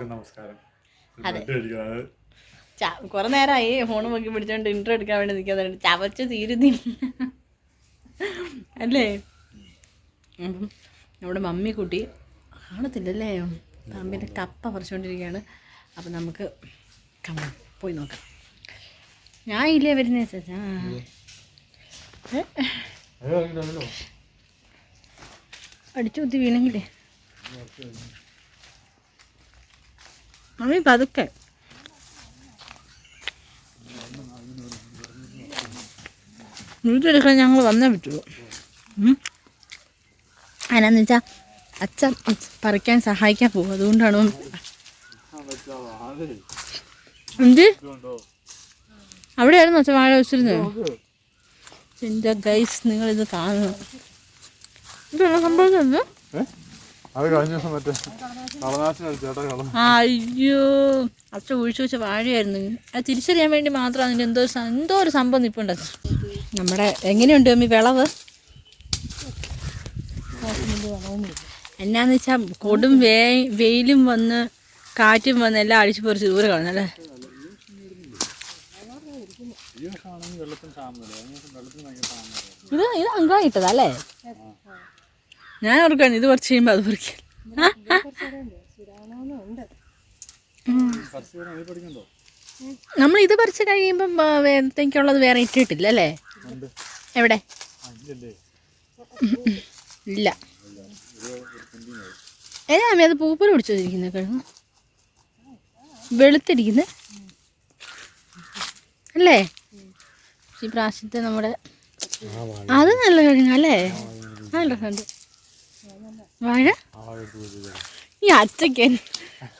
എല്ലാവർക്കും നമസ്കാരം. അതെ. കുറെ നേരമായി ഫോൺ നോക്കി പിടിച്ചോണ്ട് ഇന്റർ എടുക്കാൻ വേണ്ടി നിൽക്കാതെ ചവച്ച് തീരുന്നില്ല അല്ലേ? അപ്പം നമ്മുടെ മമ്മി കുട്ടി കാണത്തില്ലല്ലേ? പാമ്പിന്റെ കപ്പ പറിച്ചുകൊണ്ടിരിക്കുകയാണ് അപ്പം നമുക്ക് കമ്മ പോയി നോക്കാം. ഞാൻ ഇല്ലേ വരുന്നേ ചേച്ചാ. അടിച്ചു കുത്തി വീണെങ്കിലേ. മമ്മി പതുക്കെ വീട്ടിലെടുക്കാൻ ഞങ്ങൾ വന്നേ പറ്റുള്ളൂ. അതിനാന്ന് വെച്ചാൽ അച്ഛൻ പറിക്കാൻ സഹായിക്കാൻ പോകും അതുകൊണ്ടാണ്. എന്ത്? അവിടെയായിരുന്നു അച്ഛൻ വാഴ വെച്ചിരുന്നത്. എന്റെ ഗൈസ് നിങ്ങളിത് കാണണം ഇതെല്ലാം സംഭവിച്ചത്? അത് കഴിഞ്ഞ ദിവസം മറ്റേ കളനാശിന അയ്യോ. അച്ഛൻ ഒഴിച്ചു വെച്ച വാഴയായിരുന്നു. അത് തിരിച്ചറിയാൻ വേണ്ടി മാത്രം അതിന്റെ എന്തോ എന്തോ ഒരു സംഭവം നിൽപ്പുണ്ട് നമ്മുടെ എങ്ങനെയുണ്ട് അമ്മി വിളവ്? എന്നാന്ന് വെച്ചാൽ കൊടും വേ വെയിലും വന്ന് കാറ്റും വന്ന് എല്ലാം അടിച്ചു പൊറിച്ച് ദൂരെ കളഞ്ഞല്ലേ ഇത് ഇത് അങ്കായിട്ടതല്ലേ ഞാൻ ഓർക്കാണ് ഇത് കുറച്ച് കഴിയുമ്പോൾ അത് പറിക്കാൻ നമ്മൾ ഇത് പറിച്ച് കഴിയുമ്പം ആ, വേറത്തേക്കുള്ളത് വേറെ ഇട്ടിട്ടില്ല അല്ലേ? ഉണ്ട്. എവിടെ? ഇല്ലല്ലേ? ഇല്ല. ഏതാ അമ്മ അത് പൂപ്പൽ പിടിച്ചു വെച്ചിരിക്കുന്നത് കിഴങ്ങ് വെളുത്തിരിക്കുന്നത് അല്ലേ? ഈ പ്രാവശ്യത്തെ നമ്മുടെ അത് നല്ല കിഴങ്ങ് അല്ലേ? നല്ല രസമുണ്ട്. വാഴ? ഈ അച്ഛക്കൻ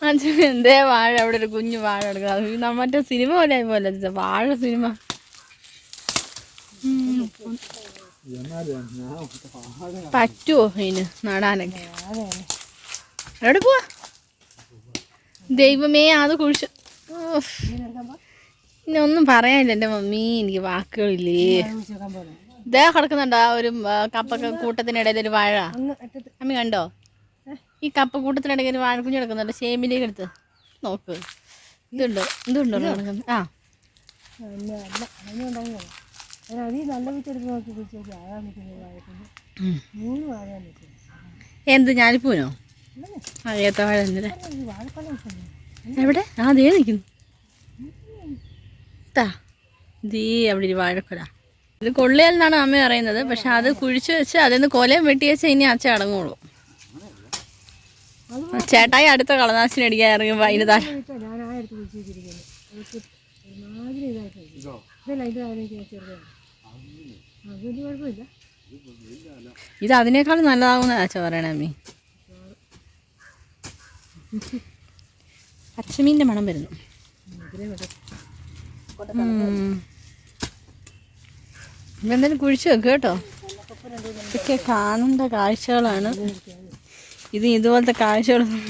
അച്ഛൻ എന്തേ വാഴ? അവിടെ ഒരു കുഞ്ഞു വാഴ എടുക്കാം അത് മറ്റേ സിനിമ പോലെ പോലെ വാഴ സിനിമ. പറ്റുവോ ഇതിന് നടാനൊക്കെ? എവിടെ പോവാ? ദൈവമേ അത് കുഴിച്ചു. ഇന്നൊന്നും പറയാനില്ല. എന്റെ മമ്മി എനിക്ക് വാക്കുകളില്ലേ? ഇതേ കിടക്കുന്നുണ്ടോ? ആ ഒരു കപ്പ കൂട്ടത്തിനിടയിൽ ഒരു വാഴ? അമ്മി കണ്ടോ? ഈ കപ്പ കൂട്ടത്തിനിടയിൽ ഒരു വാഴക്കുഞ്ഞ് കിടക്കുന്നുണ്ട്. ഷേമിലേക്ക് എടുത്ത് നോക്ക്. ഇതുണ്ടോ? ഇതുണ്ടോ? ആ. എന്ത് ഞാലിപ്പൂനോ? അറിയാത്ത വാഴ എന്തിനാ? എവിടെ? ആ ദേ നിൽക്കുന്നു ദീ അവിടെ ഒരു വാഴക്കൊല. ഇത് കൊള്ളിയൽ എന്നാണ് അമ്മ പറയുന്നത്. പക്ഷെ അത് കുഴിച്ചു വെച്ച് അതിൽ നിന്ന് കൊലയും വെട്ടി വെച്ചാൽ ഇനി അച്ഛൻ അടങ്ങുള്ളൂ. ചേട്ടായി അടുത്ത കളനാശിനി അടിക്കാൻ ഇറങ്ങുമ്പോൾ അതിന് താ ഇതോ അതിനേക്കാൾ നല്ലതാകുന്ന അച്ഛ പറയണേ അമ്മി. അച്ഛമീന്റെ മണം വരുന്നു. ഉം. ഇതെന്തായാലും കുഴിച്ച് വെക്ക് കേട്ടോ. ഇതൊക്കെ കാണേണ്ട കാഴ്ചകളാണ്. ഇത് ഇതുപോലത്തെ കാഴ്ചകളൊന്നും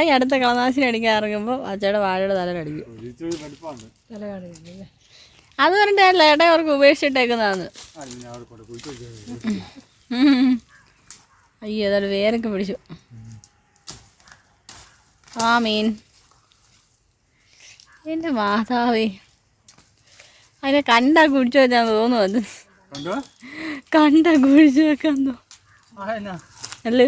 ഈ അടുത്ത കളനാശിനി അടിക്കാൻ ഇറങ്ങുമ്പോൾ അച്ഛയുടെ വാഴയുടെ തലയിലടിക്കും അത് പറഞ്ഞിട്ടല്ല ഏട്ടാ അവർക്ക് ഉപേക്ഷിച്ചിട്ടേക്കുന്നതാണ്. അയ്യോ ഏതായാലും വേരൊക്കെ പിടിച്ചു. ആ മീൻ. എന്റെ മാതാവേ. അതിനെ കണ്ടാ കുടിച്ചു വെച്ചാൽ തോന്നുന്നു അത്. കണ്ടോ? കുഴിച്ചു വെക്കാൻ തോന്നുന്നു എന്നാ? അല്ലേ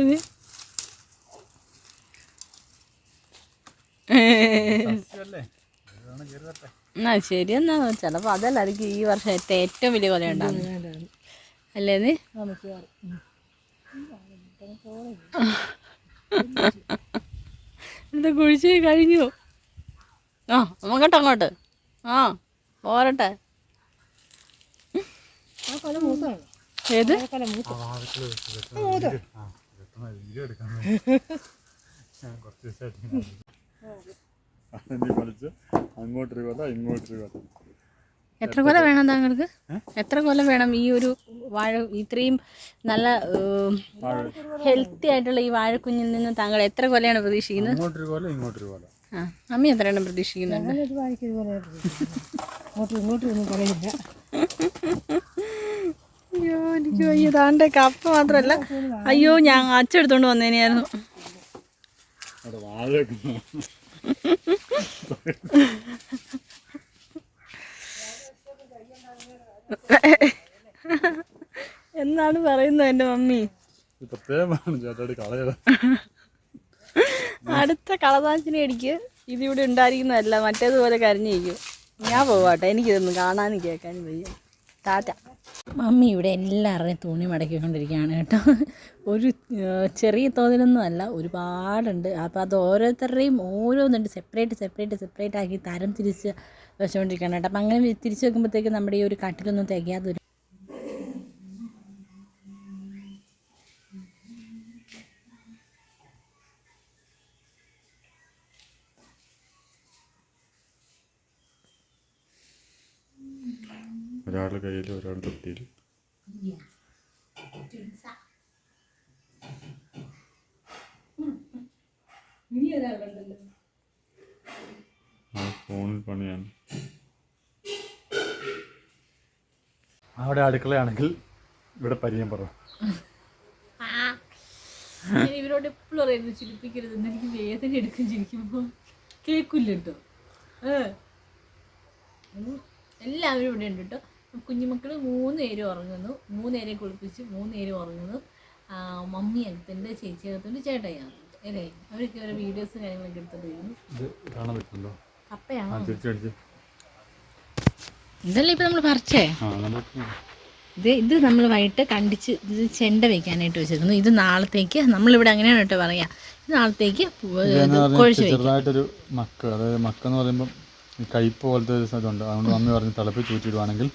ശരി എന്നാ ചിലപ്പോ അതല്ലായിരിക്കും ഈ വർഷം ഏറ്റ- ഏറ്റവും വലിയ കൊല ഉണ്ടാകുന്നത് അല്ലേ എന്താ കുഴിച്ചു കുഴിച്ച് കഴിഞ്ഞു? ആ നമുക്കട്ടോ അങ്ങോട്ട്. ആ പോരട്ടെ ഏത് ആ വാഴക്കുല വെച്ച് വെട്ടണം. ആ വെട്ടണം. വീഡിയോ എടുക്കാൻ ഞാൻ കുറച്ച് ദിവസമായിട്ട് ഇങ്ങനെ ആലോചിച്ചു. അതെന്നെ പഠിച്ച് അങ്ങോട്ടൊരു കൊല ഇങ്ങോട്ടൊരു കൊല എത്ര കൊല വേണം താങ്കൾക്ക്? എത്ര കൊല വേണം ഈ ഒരു വാഴ ഇത്രയും നല്ല ഹെൽത്തി ആയിട്ടുള്ള ഈ വാഴക്കുഞ്ഞിൽ നിന്ന് താങ്കൾ എത്ര കൊലയാണ് പ്രതീക്ഷിക്കുന്നത്? അങ്ങോട്ടൊരു കൊല ഇങ്ങോട്ടൊരു കൊല ആ അമ്മ എത്രയാണ് പ്രതീക്ഷിക്കുന്നുണ്ട്? അയ്യോ എനിക്ക് അയ്യോ താണ്ടെ കപ്പ മാത്രമല്ല. അയ്യോ ഞാൻ അച്ചെടുത്തോണ്ട് വന്നേനെയായിരുന്നു. എന്നാണ് പറയുന്നത് എന്റെ മമ്മി? അടുത്ത കളതാഞ്ചിനെ അടിക്ക്. ഇതിവിടെ ഉണ്ടായിരിക്കുന്നതല്ല മറ്റേതുപോലെ കരഞ്ഞിരിക്കും. ഞാൻ പോവാട്ടെ എനിക്കിതൊന്നും കാണാനും കേൾക്കാനും വയ്യ. ടാറ്റ. മമ്മി ഇവിടെ എല്ലാവരുടെയും തുണി മടക്കിക്കൊണ്ടിരിക്കുകയാണ് കേട്ടോ. ഒരു ചെറിയ തോതിലൊന്നും അല്ല ഒരുപാടുണ്ട്. അപ്പോൾ അത് ഓരോരുത്തരുടെയും ഓരോന്നുണ്ട് സെപ്പറേറ്റ് സെപ്പറേറ്റ് സെപ്പറേറ്റ് ആക്കി തരം തിരിച്ച് വെച്ചുകൊണ്ടിരിക്കുകയാണ് കേട്ടോ. അപ്പം അങ്ങനെ തിരിച്ച് വെക്കുമ്പോഴത്തേക്ക് നമ്മുടെ ഈ ഒരു കട്ടിലൊന്നും തികയാതെ ആ ഫോണിൽ പണിയാണ്. അവിടെ അടുക്കളയാണെങ്കിൽ ഇവിടെ പരിചയം പറ. ഇവരോട് എപ്പോഴും പറയുന്നത് ചിരിപ്പിക്കരുത്. എനിക്ക് വേദന എടുക്കും ചിരിക്കുമ്പോൾ കേൾക്കില്ല കേട്ടോ എല്ലാവരും ഇവിടെ ഉണ്ട് കേട്ടോ കുഞ്ഞുമക്കൾ മൂന്ന് പേരും ഉറങ്ങുന്നു. മൂന്ന് പേരെ കുളിപ്പിച്ച് മൂന്ന് പേരും ഉറങ്ങുന്നു മമ്മി അകത്തുണ്ട് ചേച്ചി അകത്തുണ്ട് ചേട്ടായിട്ടുണ്ട് അല്ലേ? അവരൊക്കെ ഓരോ വീഡിയോസ് കാര്യങ്ങളൊക്കെ എടുത്തിട്ട് കപ്പയാണോ? ഇതല്ലേ ഇപ്പം നമ്മൾ പറിച്ചേ? ഇത് ഇത് നമ്മൾ വൈകിട്ട് കണ്ടിച്ച് ഇത് ചെണ്ട വെക്കാനായിട്ട് വെച്ചിരുന്നു. ഇത് നാളത്തേക്ക് നമ്മളിവിടെ അങ്ങനെയാണ് കേട്ടോ പറയാ. ഇത് നാളത്തേക്ക് കുഴച്ച് ചെറുതായിട്ടൊരു മക്ക. അതായത് മക്ക എന്ന് പറയുമ്പോൾ കയ്പ് പോലത്തെ ഒരു ഇതുണ്ട്. അതുകൊണ്ട് മമ്മി പറഞ്ഞ് തിളപ്പിച്ച് ഊറ്റിയിടുവാണെങ്കിൽ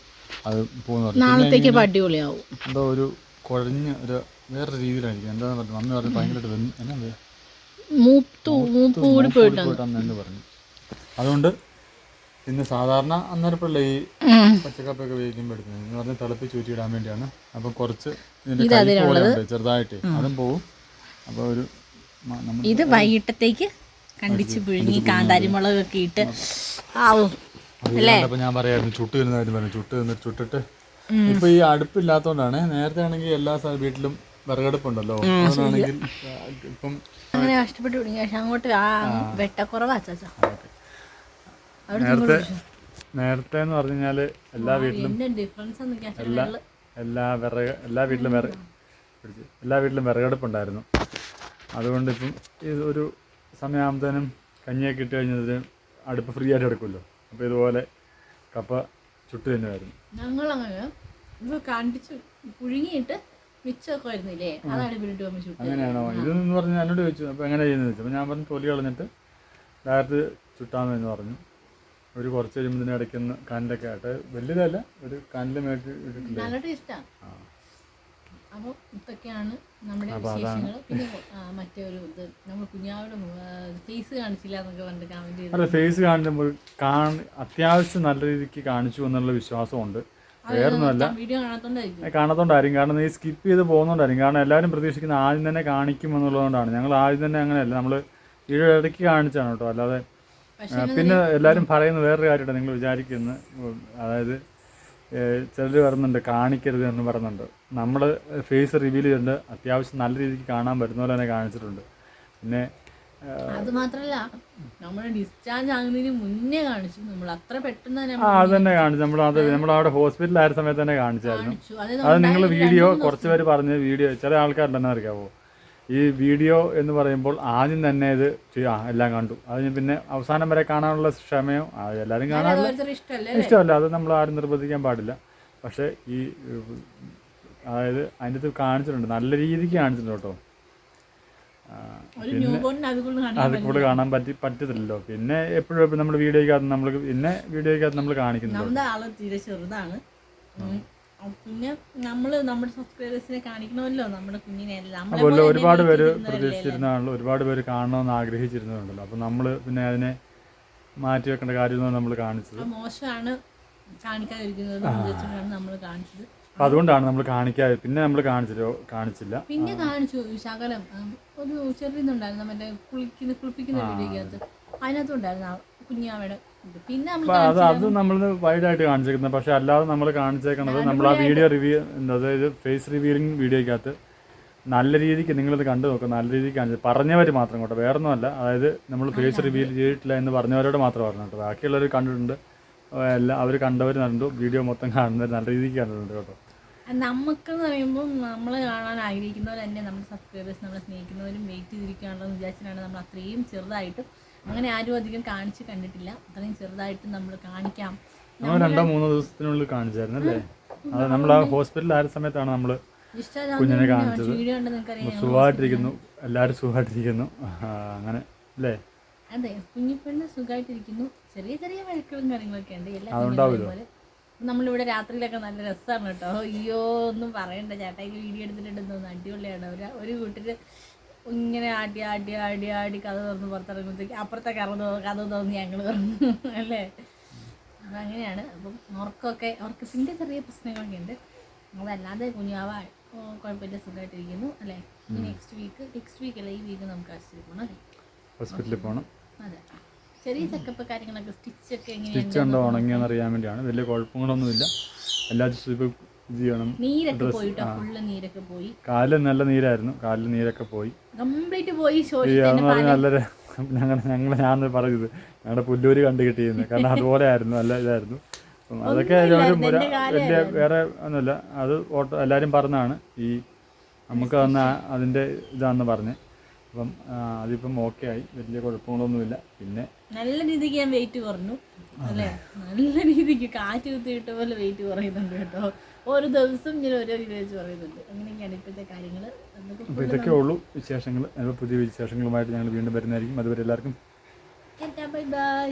അത് പോകുന്ന പറഞ്ഞു നാളത്തേക്ക് അടിപൊളിയാവും. എന്തോ ഒരു കുഴഞ്ഞ ഒരു വേറെ രീതിയിലായിരിക്കും. എന്താന്ന് പറഞ്ഞു അമ്മ പറഞ്ഞു ഭയങ്കരമായിട്ട് വെന്ത് എന്നാ? മൂത്തു മൂപ്പ് കൂടി പോയിട്ടാണ്. എന്ന് പറഞ്ഞു. അതുകൊണ്ട് ഇന്ന് സാധാരണ അന്നേരപ്പുള്ള ഈ പച്ചക്കപ്പൊക്കെ വേവിക്കുമ്പോൾ എടുക്കുന്നത്. എന്ന് പറഞ്ഞാൽ തിളപ്പിച്ച് ഊറ്റിയിടാൻ വേണ്ടിയാണ്. അപ്പം കുറച്ച് ഇതിന്റെ കയ്പ് ചെറുതായിട്ട്. അതും പോവും. അപ്പോൾ ഒരു ഇത് വൈകിട്ടത്തേക്ക് കണ്ടിച്ച് പിഴുങ്ങി കാന്താരി മുളകൊക്കെ ഇട്ട് ആവും. അപ്പോൾ ഞാൻ പറയായിരുന്നു ചുട്ട് കാര്യം പറഞ്ഞു. ചുട്ട് തിന്നിട്ട് ചുട്ടിട്ട് ഇപ്പൊ ഈ അടുപ്പില്ലാത്തോണ്ടാണ്. നേരത്തെ ആണെങ്കിൽ എല്ലാ വീട്ടിലും വിറകടുപ്പുണ്ടല്ലോ. അതാണെങ്കിൽ ഇപ്പം അങ്ങനെ കഷ്ടപ്പെട്ട് പിടിങ്ങി പക്ഷെ അങ്ങോട്ട് ആ വെട്ടക്കുറവാ ചാച്ചാ നേരത്തെ നേരത്തെ എന്ന് പറഞ്ഞു കഴിഞ്ഞാൽ എല്ലാ വീട്ടിലും എല്ലാ എല്ലാ വിറക് എല്ലാ വീട്ടിലും വിറ പിടിച്ച് എല്ലാ വീട്ടിലും വിറകടുപ്പുണ്ടായിരുന്നു. അതുകൊണ്ട് ഇപ്പം ഇത് ഒരു സമയമാകുമ്പോഴത്തേനും കഞ്ഞിയൊക്കെ ഇട്ട് കഴിഞ്ഞതിന് അടുപ്പ് ഫ്രീ ആയിട്ട് എടുക്കുമല്ലോ. അപ്പോൾ ഇതുപോലെ കപ്പ ചുട്ട് തന്നെയായിരുന്നു ഞങ്ങളങ്ങനെ ഇത് കണ്ടിച്ച് പുഴുങ്ങിയിട്ട് മിച്ചമൊക്കെ വരുന്നില്ലേ? അതാണ് ഇവരിട്ട് നമ്മൾ ചുട്ട് അങ്ങനെയാണോ? ഇതെന്ന് പറഞ്ഞ് എന്നോട് ചോദിച്ചു അപ്പോൾ എങ്ങനെ ചെയ്യുന്നത്? ചോദിച്ചു അപ്പോൾ ഞാൻ പറഞ്ഞു തൊലി കളഞ്ഞിട്ട് ഡയറക്റ്റ് ചുട്ടാമെന്ന് പറഞ്ഞു. ഒരു കുറച്ച് കഴിയുമ്പോൾ ഇടയ്ക്കുന്ന കനലൊക്കെ ആയിട്ട് വലിയതല്ല ഒരു കനൽ മേക്ക് ഇട്ടിട്ടില്ലേ നല്ല ടേസ്റ്റാണ് അപ്പോൾ ഇതൊക്കെയാണ് നമ്മുടെ വിശേഷങ്ങൾ. പിന്നെ മറ്റേ ഒരു ഇത് നമ്മൾ കുഞ്ഞാവിടെ ഫേസ് കാണിച്ചില്ല എന്നൊക്കെ പറഞ്ഞിട്ട് കമന്റ് ചെയ്തു അല്ല ഫേസ് കാണുമ്പോൾ കാണ അത്യാവശ്യം നല്ല രീതിക്ക് കാണിച്ചു എന്നുള്ള വിശ്വാസമുണ്ട്. വേറൊന്നുമല്ല കാണാത്തോണ്ടായിരിക്കും. കാരണം നീ സ്കിപ്പ് ചെയ്ത് പോകുന്നോണ്ടായിരിക്കും. കാരണം എല്ലാവരും പ്രതീക്ഷിക്കുന്ന ആദ്യം തന്നെ കാണിക്കും എന്നുള്ളതുകൊണ്ടാണ് ഞങ്ങൾ ആദ്യം തന്നെ അങ്ങനെയല്ല. നമ്മൾ വീഡിയോ ഇടയ്ക്ക് കാണിച്ചാണ് കേട്ടോ. അല്ലാതെ പിന്നെ എല്ലാവരും പറയുന്ന വേറൊരു കാര്യമാണ് നിങ്ങൾ വിചാരിക്കുന്നത് അതായത് ചിലർ പറയുന്നുണ്ട് കാണിക്കരുത് എന്ന് പറയുന്നുണ്ട്. നമ്മൾ ഫേസ് റിവീൽ ചെയ്തിട്ടുണ്ട്. അത്യാവശ്യം നല്ല രീതിക്ക് കാണാൻ പറ്റുന്ന പോലെ തന്നെ കാണിച്ചിട്ടുണ്ട്. പിന്നെ അത് മാത്രല്ല നമ്മൾ ഡിസ്ചാർജ് ആകുന്നതിന് മുന്നേ കാണിച്ചു. നമ്മൾ അത്ര പെട്ടെന്ന് തന്നെ ആ അത് തന്നെ കാണിച്ചു. നമ്മൾ അത് നമ്മൾ അവിടെ ഹോസ്പിറ്റലായ സമയത്ത് തന്നെ കാണിച്ചായിരുന്നു. കാണിച്ചു. അത് അത് നിങ്ങൾ വീഡിയോ കുറച്ച് പേര് പറഞ്ഞ് വീഡിയോ ചില ആൾക്കാരുണ്ടെന്ന് അറിയാവോ? ഈ വീഡിയോ എന്ന് പറയുമ്പോൾ ആദ്യം തന്നെ ഇത് ചെയ്യ- എല്ലാം കണ്ടു. അതിന് പിന്നെ അവസാനം വരെ കാണാനുള്ള ക്ഷമയോ എല്ലാവരും കാണാനുള്ള ഇഷ്ടമല്ലേ അത് നമ്മൾ ആരും നിർബന്ധിക്കാൻ പാടില്ല. പക്ഷേ ഈ അതായത് അതിന്റെ അത് കാണിച്ചിട്ടുണ്ട് നല്ല രീതിക്ക് കാണിച്ചിട്ടുണ്ട് കേട്ടോ. കാണാൻ അത് കൂടുതൽ കാണാൻ പറ്റി പറ്റത്തില്ലല്ലോ. പിന്നെ എപ്പോഴും എപ്പോഴും നമ്മൾ വീഡിയോയ്ക്കകത്ത് നമ്മൾ പിന്നെ വീഡിയോയ്ക്കകത്ത് നമ്മൾ കാണിക്കുന്നുണ്ട്. നമ്മുടെ ചെറുതാണ്. പിന്നെ നമ്മൾ നമ്മുടെ സബ്സ്ക്രൈബേഴ്സിനെ കാണിക്കണമല്ലോ നമ്മുടെ കുഞ്ഞിനെ. അതുപോലെ ഒരുപാട് പേര് പ്രതീക്ഷിച്ചിരുന്നാണല്ലോ ഒരുപാട് പേര് കാണണമെന്ന് ആഗ്രഹിച്ചിരുന്നുണ്ടല്ലോ അപ്പൊ നമ്മൾ പിന്നെ അതിനെ മാറ്റി വെക്കേണ്ട കാര്യം നമ്മൾ കാണിച്ചത്. മോശമാണ് കാണിക്കാതിരിക്കുന്നത് നമ്മൾ കാണിച്ചത്. അതുകൊണ്ടാണ് നമ്മൾ കാണിക്കാതെ പിന്നെ നമ്മൾ കാണിച്ചില്ലോ കാണിച്ചില്ല. പിന്നെ കാണിച്ചു ശകലം. ഒരു ചെറിയ മറ്റേ കുളിക്കുന്ന കുളിപ്പിക്കുന്ന വീഡിയോക്കകത്ത് അതിനകത്തുണ്ടായിരുന്നു കുഞ്ഞാവയുടെ അത് അത് നമ്മൾ വൈഡായിട്ട് കാണിച്ചേക്കുന്നത്. പക്ഷെ അല്ലാതെ നമ്മൾ കാണിച്ചേക്കുന്നത് നമ്മൾ ആ വീഡിയോ റിവ്യൂ അതായത് ഫേസ് റിവ്യൂലിംഗ് വീഡിയോയ്ക്കകത്ത് നല്ല രീതിക്ക് നിങ്ങളിത് കണ്ടു നോക്കുക നല്ല രീതിക്ക് കാണിച്ചത്. പറഞ്ഞവർ മാത്രം കേട്ടോ. വേറെ ഒന്നുമല്ല അതായത് നമ്മൾ ഫേസ് റിവീൽ ചെയ്തിട്ടില്ല എന്ന് പറഞ്ഞവരോട് മാത്രം പറഞ്ഞു കേട്ടോ. ബാക്കിയുള്ളവർ കണ്ടിട്ടുണ്ട്. എല്ലാം അവർ കണ്ടവർ കണ്ടു വീഡിയോ മൊത്തം കാണുന്നവർ നല്ല രീതിക്ക് കണ്ടിട്ടുണ്ട് കേട്ടോ. നമുക്കെന്ന് പറയുമ്പോൾ നമ്മൾ കാണാൻ ആഗ്രഹിക്കുന്നവർ തന്നെ നമ്മുടെ സബ്സ്ക്രൈബേഴ്സ് നമ്മളെ സ്നേഹിക്കുന്നവരും വെയിറ്റ് ചെയ്തിരിക്കുകയാണെന്ന് വിചാരിച്ചിട്ടാണ് നമ്മൾ അത്രയും ചെറുതായിട്ടും അങ്ങനെ ആരും അധികം കാണിച്ച് കണ്ടിട്ടില്ല. അത്രയും ചെറുതായിട്ട് നമ്മൾ കാണിക്കാം. നമ്മൾ രണ്ടോ മൂന്നോ ദിവസത്തിനുള്ളിൽ കാണിച്ചായിരുന്നു അല്ലേ? അത് നമ്മൾ ആ ഹോസ്പിറ്റലിൽ ആയ സമയത്താണ് നമ്മൾ കുഞ്ഞിനെ കാണിച്ചത്. സുഖമായിട്ടിരിക്കുന്നു. എല്ലാവരും സുഖമായിട്ടിരിക്കുന്നു. അങ്ങനെ അല്ലേ? അതെ കുഞ്ഞിപ്പെണ്ണ് സുഖമായിട്ടിരിക്കുന്നു. ചെറിയ ചെറിയ വഴക്കുകളും കാര്യങ്ങളൊക്കെ ഉണ്ട്. എല്ലാ നമ്മളിവിടെ രാത്രിയിലൊക്കെ നല്ല രസമാണ് കേട്ടോ. അയ്യോ ഒന്നും പറയണ്ട. ചേട്ടായിക്ക് വീഡിയോ എടുത്തിട്ടുണ്ടെന്ന് തോന്നുന്നു. അടിപൊളിയാണ്. ഒരു ഒരു കൂട്ടര് ഇങ്ങനെ ആടി ആടി ആടി ആടി കഥ തുറന്ന് പുറത്തിറങ്ങുമ്പോഴത്തേക്ക് അപ്പുറത്തെ കറന്ന് കഥ തോന്നി ഞങ്ങൾ തുറന്നു. അല്ലേ? അപ്പം അങ്ങനെയാണ് അപ്പം ഉറക്കമൊക്കെ ഉറക്കത്തിന്റെ ചെറിയ പ്രശ്നങ്ങളൊക്കെ ഉണ്ട്. അതല്ലാതെ കുഞ്ഞാവ കുഴപ്പമില്ല സുഖമായിട്ടിരിക്കുന്നു. അല്ലേ? നെക്സ്റ്റ് വീക്ക് നെക്സ്റ്റ് വീക്ക് അല്ല ഈ വീക്ക് നമുക്ക് ആശുപത്രി പോകണം അല്ലേ? ഹോസ്പിറ്റലിൽ പോകണം അതെ. ചെറിയ ചെക്കപ്പ് കാര്യങ്ങളൊക്കെ സ്റ്റിച്ചൊക്കെ എങ്ങനെയാണ് സ്റ്റിച്ച് ഉണ്ടോ ഉണങ്ങിയെന്ന് അറിയാൻ വേണ്ടിയാണ്. വലിയ കുഴപ്പങ്ങളൊന്നുമില്ല. എല്ലാ ദിവസവും ഇപ്പോൾ ഇത് ചെയ്യണം. നീരൊക്കെ പോയിട്ടോ? ഫുള്ള് നീരൊക്കെ പോയി. കാലിൽ നല്ല നീരായിരുന്നു. കാലിൽ നീരൊക്കെ പോയി. കംപ്ലീറ്റ് പോയി ഈ ശോഷിച്ച് അതെന്ന് പറഞ്ഞാൽ നല്ലൊരു ഞങ്ങൾ ഞങ്ങൾ ഞാൻ പറഞ്ഞത്. ഞങ്ങളുടെ പുല്ലൂര് കണ്ടു കിട്ടിയിരുന്നു കാരണം അതുപോലെ ആയിരുന്നു നല്ല ഇതായിരുന്നു. അപ്പം അതൊക്കെ ഒരു മുര വലിയ വേറെ ഒന്നുമില്ല. അത് ഓട്ടോ എല്ലാവരും പറഞ്ഞാണ് ഈ നമുക്ക് തന്ന അതിന്റെ ഇതാണെന്ന് പറഞ്ഞ്. അപ്പം ആ, അതിപ്പം ഓക്കെ ആയി. വലിയ കുഴപ്പങ്ങളൊന്നുമില്ല. പിന്നെ നല്ല രീതിക്ക് ഞാൻ വെയിറ്റ് കുറഞ്ഞു. അല്ലേ? നല്ല രീതിക്ക് കാറ്റ് കുത്തിയിട്ട പോലെ വെയിറ്റ് കുറയുന്നുണ്ട് കേട്ടോ. ഓരോ ദിവസം ഞാൻ ഓരോ കിലോ വെച്ച് പറയുന്നുണ്ട്. അങ്ങനെയൊക്കെയാണ് ഇപ്പോഴത്തെ കാര്യങ്ങൾ അപ്പോൾ ഇതൊക്കെ ഉള്ളൂ വിശേഷങ്ങൾ പുതിയ വിശേഷങ്ങളുമായിട്ട് ഞങ്ങൾ വീണ്ടും വരുന്നതായിരിക്കും. അതുവരെ എല്ലാവർക്കും ബൈ ബൈ